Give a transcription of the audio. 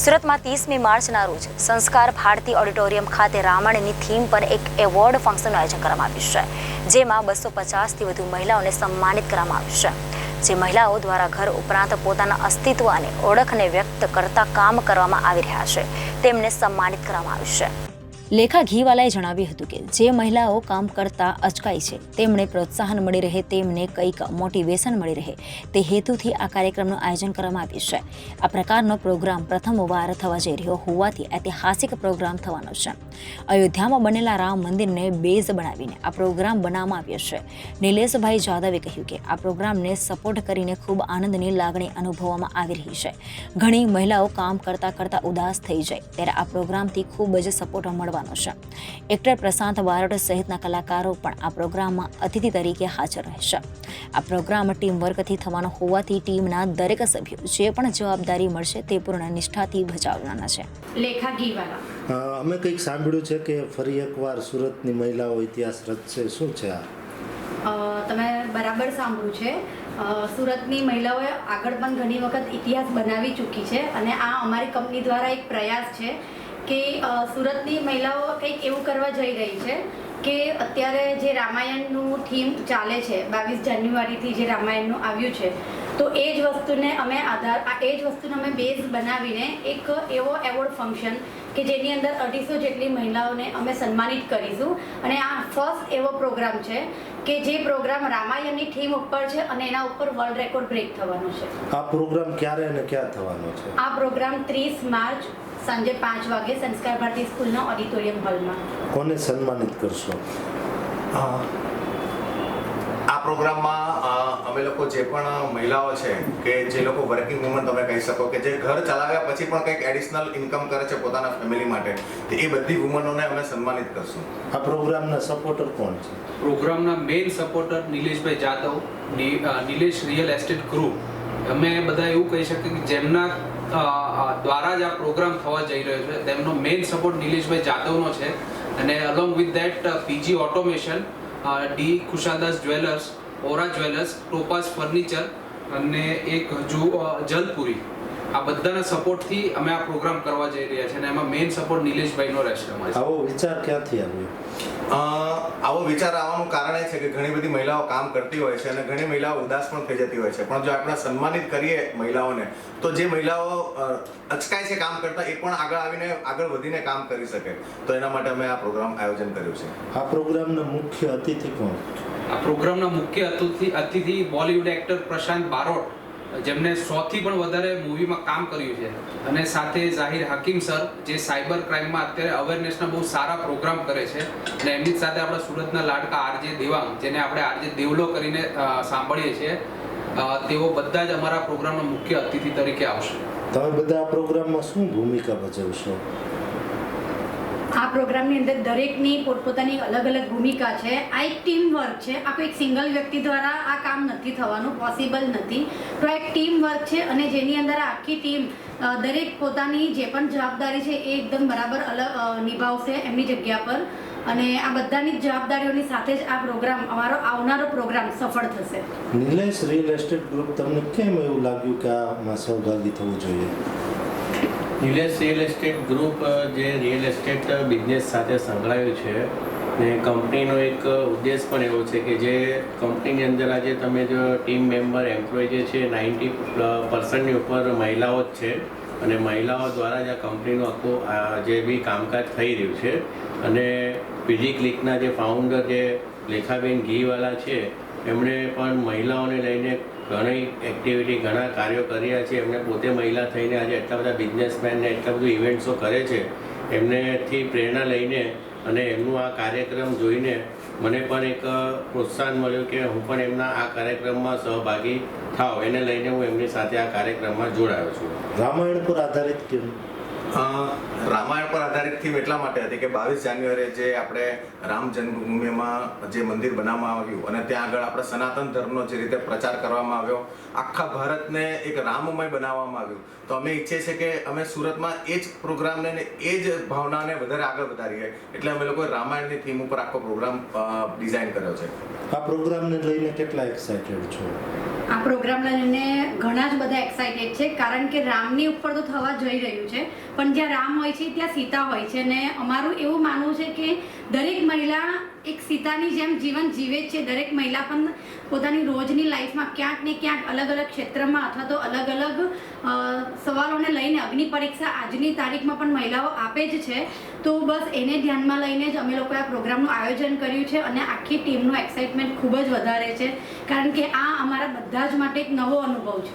સુરતમાં ત્રીસમી માર્ચના રોજ સંસ્કાર ભારતી ઓડિટોરિયમ ખાતે રામાયણની થીમ પર એક એવોર્ડ ફંક્શનનું આયોજન કરવામાં આવ્યું છે, જેમાં બસો પચાસથી વધુ મહિલાઓને સન્માનિત કરવામાં આવ્યું જે મહિલાઓ દ્વારા ઘર ઉપરાંત પોતાના અસ્તિત્વ અને ઓળખને વ્યક્ત કરતા કામ કરવામાં આવી રહ્યા છે, તેમને સન્માનિત કરવામાં આવ્યું લેખા ઘીવાલાએ જણાવ્યું હતું કે જે મહિલાઓ કામ કરતા અચકાય છે, તેમણે પ્રોત્સાહન મળી રહે, તેમને કંઈક મોટિવેશન મળી રહે. તે હેતુથી આ કાર્યક્રમનું આયોજન કરવામાં આવ્યું છે. આ પ્રકારનો પ્રોગ્રામ પ્રથમવાર થવા જઈ રહ્યો હોવાથી ઐતિહાસિક પ્રોગ્રામ થવાનો છે. અયોધ્યામાં બનેલા રામ મંદિરને બેઝ બનાવીને આ પ્રોગ્રામ બનાવવામાં આવ્યો છે. નિલેશભાઈ જાદવે કહ્યું કે આ પ્રોગ્રામને સપોર્ટ કરીને ખૂબ આનંદની લાગણી અનુભવવામાં આવી રહી છે. ઘણી મહિલાઓ કામ કરતા કરતા ઉદાસ થઈ જાય, ત્યારે આ પ્રોગ્રામથી ખૂબ જ સપોર્ટ મળવાનો છે. એક્ટર પ્રશાંત બારોટ સહિતના કલાકારો પણ આ પ્રોગ્રામમાં અતિથિ તરીકે હાજર રહેશે. આ પ્રોગ્રામ ટીમ વર્કથી થવાનો હોવાથી ટીમના દરેક સભ્યો જે પણ જવાબદારી મળશે તે પૂર્ણ નિષ્ઠાથી બજાવવાના છે. લેખા ગીવાલા અમે કંઈક સાંભળ્યું છે કે ફરી એકવાર સુરતની મહિલાઓ ઇતિહાસ રચશે શું છે આ? તમે બરાબર સાંભળ્યું છે. સુરતની મહિલાઓએ આગળ પણ ઘણી વખત ઇતિહાસ બનાવી ચૂકી છે અને આ અમારી કંપની દ્વારા એક પ્રયાસ છે કે સુરતની મહિલાઓ કંઈક એવું કરવા જઈ રહી છે કે અત્યારે જે રામાયણનું થીમ ચાલે છે બાવીસ જાન્યુઆરીથી જે રામાયણનું આવ્યું છે તો એ જ વસ્તુને અમે આધાર આ એ જ વસ્તુને અમે બેઝ બનાવીને એક એવો એવોર્ડ ફંક્શન કે જેની અંદર અઢીસો જેટલી મહિલાઓને અમે સન્માનિત કરીશું. અને આ ફર્સ્ટ એવો પ્રોગ્રામ છે કે જે પ્રોગ્રામ રામાયણની થીમ ઉપર છે અને એના ઉપર વર્લ્ડ રેકોર્ડ બ્રેક થવાનો છે. આ પ્રોગ્રામ ક્યારે અને ક્યાં થવાનો છે? આ પ્રોગ્રામ ત્રીસ માર્ચ સાંજે પાંચ વાગે સંસ્કાર ભારતી સ્કૂલના ઓડિટોરિયમ હોલમાં. કોને સન્માનિત કરશો? આ પ્રોગ્રામમાં અમે લોકો જે પણ મહિલાઓ છે કે જે લોકો વર્કિંગ વુમન તમે કહી શકો કે જે ઘર ચલાવ્યા પછી પણ કંઈક એડિશનલ ઇન્કમ કરે છે પોતાના ફેમિલી માટે તો એ બધી વુમનોને અમે સન્માનિત કરશું. આ પ્રોગ્રામના સપોર્ટર કોણ છે? પ્રોગ્રામના મેઇન સપોર્ટર નિલેશભાઈ Jadav Nilesh real estate group અમે બધા એવું કહી શકીએ કે જેમના દ્વારા જ આ પ્રોગ્રામ થવા જઈ રહ્યો છે. તેમનો મેઇન સપોર્ટ નિલેશભાઈ જાદવનો છે. અને along with that PG automation D Khushadas jewellers, Aura jewellers, Topaz furniture અને એક હજુ જલપુરી. આ બધાના સપોર્ટથી અમે આ પ્રોગ્રામ કરવા જઈ રહ્યા છીએ અને એમાં મેઇન સપોર્ટ નિલેશભાઈનો રહેશે અમારો આવો વિચાર ક્યાંથી આવ્યો? આવો વિચાર આવવાનું કારણ એ છે કે ઘણી બધી મહિલાઓ કામ કરતી હોય છે અને ઘણી મહિલાઓ ઉદાસ પણ થઈ જતી હોય છે. પણ જો આપણે સન્માનિત કરીએ મહિલાઓને તો જે મહિલાઓ અચકાય છે કામ કરતા એ પણ આગળ આવીને આગળ વધીને કામ કરી શકે. તો એના માટે અમે આ પ્રોગ્રામ આયોજન કર્યું છે. આ પ્રોગ્રામના મુખ્ય અતિથિ કોણ? આ પ્રોગ્રામના મુખ્ય અતિથિ અતિથિ બોલિવૂડ એક્ટર પ્રશાંત બારોટ. જેમને સોથી પણ વધારે મૂવીમાં કામ કર્યું છે. અને સાથે જાહિર હકીમ સર, જે સાયબર ક્રાઇમમાં અત્યારે અવેરનેસના બહુ સારા પ્રોગ્રામ કરે છે. અને એમની સાથે આપણા સુરતના લાડકા આરજે દેવાંગ, જેને આપણે આરજે દેવલો કરીને સાંભળીએ છીએ. તેઓ બધા જ અમારા પ્રોગ્રામના મુખ્ય અતિથિ તરીકે આવશે. તમે બધા આ પ્રોગ્રામમાં શું ભૂમિકા ભજવશો? આ પ્રોગ્રામની અંદર દરેકની પોતપોતાની અલગ અલગ ભૂમિકા છે. આ એક ટીમ વર્ક છે. આ કોઈ એક સિંગલ વ્યક્તિ દ્વારા આ કામ નથી થવાનું પોસિબલ નથી. તો આ એક ટીમ વર્ક છે અને જેની અંદર આખી ટીમ દરેક પોતાની જે પણ જવાબદારી છે એ એકદમ બરાબર અલગ નિભાવશે એમની જગ્યા પર. અને આ બધાની જવાબદારીઓની સાથે જ આ પ્રોગ્રામ, અમારો આવનારો પ્રોગ્રામ સફળ થશે. નિલેશ રિયલ એસ્ટેટ ગ્રુપ તમને કેમ એવું લાગ્યું કે આમાં સહભાગી થવું જોઈએ? નિલેશ રિયલ એસ્ટેટ ગ્રુપ જે રિયલ એસ્ટેટ બિઝનેસ સાથે સંકળાયું છે, ને કંપનીનો એક ઉદ્દેશ પણ એવો છે કે જે કંપનીની અંદર આજે તમે જો ટીમ મેમ્બર એમ્પ્લોય જે છે નાઇન્ટી પર્સન્ટની ઉપર મહિલાઓ જ છે. અને મહિલાઓ દ્વારા જ આ કંપનીનું આખું જે બી કામકાજ થઈ રહ્યું છે. અને પીજી ક્લિકના જે ફાઉન્ડર જે લેખાબેન ઘીવાલા છે, એમણે પણ મહિલાઓને લઈને ઘણી એક્ટિવિટી ઘણા કાર્યો કર્યા છે. એમને પોતે મહિલા થઈને આજે એટલા બધા બિઝનેસમેન ને એટલા બધું ઇવેન્ટ્સો કરે છે. એમનેથી પ્રેરણા લઈને અને એમનું આ કાર્યક્રમ જોઈને મને પણ એક પ્રોત્સાહન મળ્યું કે હું પણ એમના આ કાર્યક્રમમાં સહભાગી થાવ. એને લઈને હું એમની સાથે આ કાર્યક્રમમાં જોડાયો છું. રામાયણ પર આધારિત કેમ રામાયણ પર આધારિત થીમ એટલા માટે હતી કે બાવીસ જાન્યુઆરીએ જે આપણે રામ જન્મભૂમિમાં જે મંદિર બનાવવામાં આવ્યું અને ત્યાં આગળ આપણે સનાતન ધર્મનો જે રીતે પ્રચાર કરવામાં આવ્યો, આખા ભારતને એક રામમય બનાવવામાં આવ્યું. તો અમે ઈચ્છીએ છીએ કે અમે સુરતમાં એ જ પ્રોગ્રામને એ જ ભાવનાને વધારે આગળ વધારીએ. એટલે અમે લોકોએ રામાયણની થીમ ઉપર આખો પ્રોગ્રામ ડિઝાઇન કર્યો છે. આ પ્રોગ્રામને લઈને કેટલા એક્સાઇટેડ છો? આ પ્રોગ્રામ લઈને ઘણા જ બધા એક્સાઇટેડ છે. કારણ કે રામની ઉપર તો થવા જઈ રહ્યું છે. પણ જ્યાં રામ હોય છે, ત્યાં સીતા હોય છે. અને અમારું એવું માનવું છે કે દરેક મહિલા એક સીતાની જેમ જીવન જીવે જ છે. દરેક મહિલા પણ પોતાની રોજની લાઈફમાં ક્યાંક ને ક્યાંક અલગ અલગ ક્ષેત્રમાં અથવા તો અલગ અલગ સવાલોને લઈને અગ્નિ પરીક્ષા આજની તારીખમાં પણ મહિલાઓ આપે જ છે. તો બસ એને ધ્યાનમાં લઈને જ અમે લોકોએ આ પ્રોગ્રામનું આયોજન કર્યું છે અને આખી ટીમનું એક્સાઇટમેન્ટ ખૂબ જ વધારે છે. કારણ કે આ અમારા બધા જ માટે એક નવો અનુભવ છે.